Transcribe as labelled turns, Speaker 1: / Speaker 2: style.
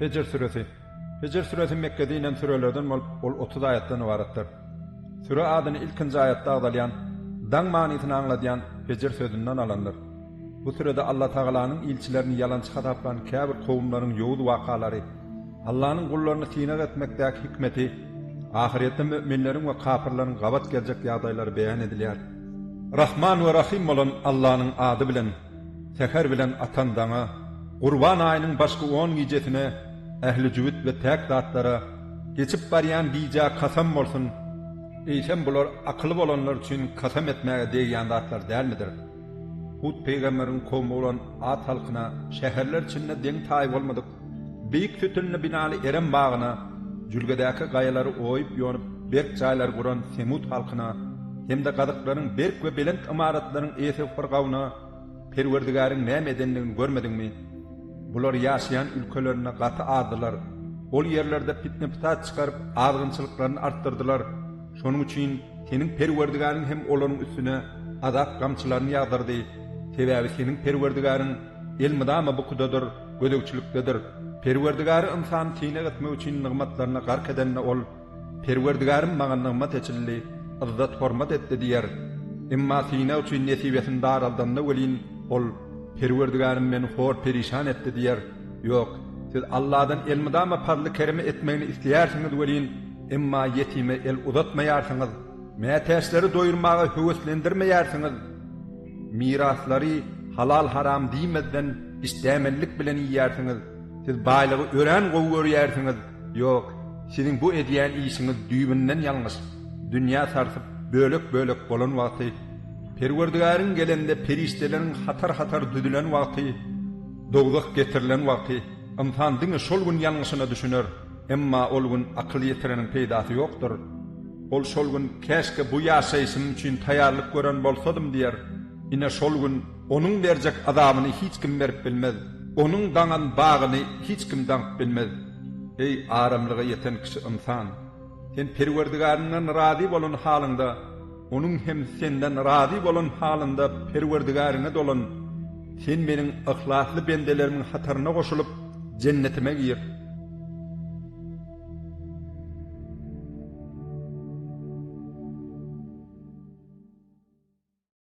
Speaker 1: Hicr suresi Hicr suresi Mekke'de inen surelerden ol 30 ayetten ibarettir. Süre adını ilkinci ayette ağdalayan, dan manitini anladayan Hicr sözünden alandır. Bu sürede Allah Teala'nın ilçilerini yalan hatapan kâbir kovumların yoğud vakaları, Allah'ın kullarını sinek etmekteki hikmeti, ahirette müminlerin ve kafirlerin gavat gelecek yağdayları beyan edilýär. Rahman ve Rahim olan Allah'ın adı bilen, seher bilen atan dana, Qurban ayının başka 10 gecesine ehli cüvüt ve tekdatlara geçip baryan diyeceği kasam olsun. Eýsem bular akylly bolanlar üçin kasam etmäge degen datlar dälmidir? Hud peýgamberiň kowmy bolan at halkına halkyna şäherler içinde deň taýy bolmadyk. Beýik tütünli binaly erem bagyna, jülgedäki gaýalary oýup ýonyp berk jaýlar guran Semut halkyna, hem de gadykların berk we belent imaratlaryň ýetip bir gawna, Perwerdigaryň näme edenligini görmediňmi? Bular yaşayan ülkelerine gatı adılar. Ol yerlerde pitne pitat çıkarıp ağırgınçılıklarını arttırdılar. Şonun üçin senin perverdigarın hem olaryň üstüne azap gamçylaryny ýagdyrdy. Sebebi senin perwerdigaryň elmidama bu kudadır, gödökçülüktedir. Perverdigarı insan tine gitmek üçin nıgmatlarına gark edenle ol. Perverdigarın bana nıgmat etjildi, izzat hormat etdi diýer. Emma tine üçin nesibetini daraldanna ölin ol Perverdigarım beni hor perişan etti diyer. Yok, siz Allah'dan elmidama parlı kerime etmeyini isteyersiniz velin. Imma yetime el uzatmayarsınız. Meteşleri doyurmağı hüveslendirmeyersiniz. mirasları halal haram diýmeden istemellik bilen ýersiniz. Siz baýlygy ören gowy ýersiniz. Ýok, sizin bu ediýän işiniz düýbünden ýalňyş. Dünýä sarsyp bölek bölek bolan wagty, Perwerdigärin gelende periştelerin hatar-hatar düdülen wagty, dogdaq getirilen wagty, insan diňe şol gün ýalňyşyna düşüner. Emma ol gün akl ýetirenin peýdasy ýokdur. Ol şol gün keşke bu ýaşaýşym üçin taýýarlyk gören bolsadım diýer. Ine şol gün onuň berjek azabyny hiç kim berip bilmez. Onuň daňan bagyny hiç kim daňyp bilmez. Ey aramlyga ýeten kişi insan, sen Perwerdigarynyň razy bolan halynda оның хем сенден рады болын халында перуердігарына долын, сен менің ықласлы бенделерімің хатарына қошылып, жәннетіме кейір.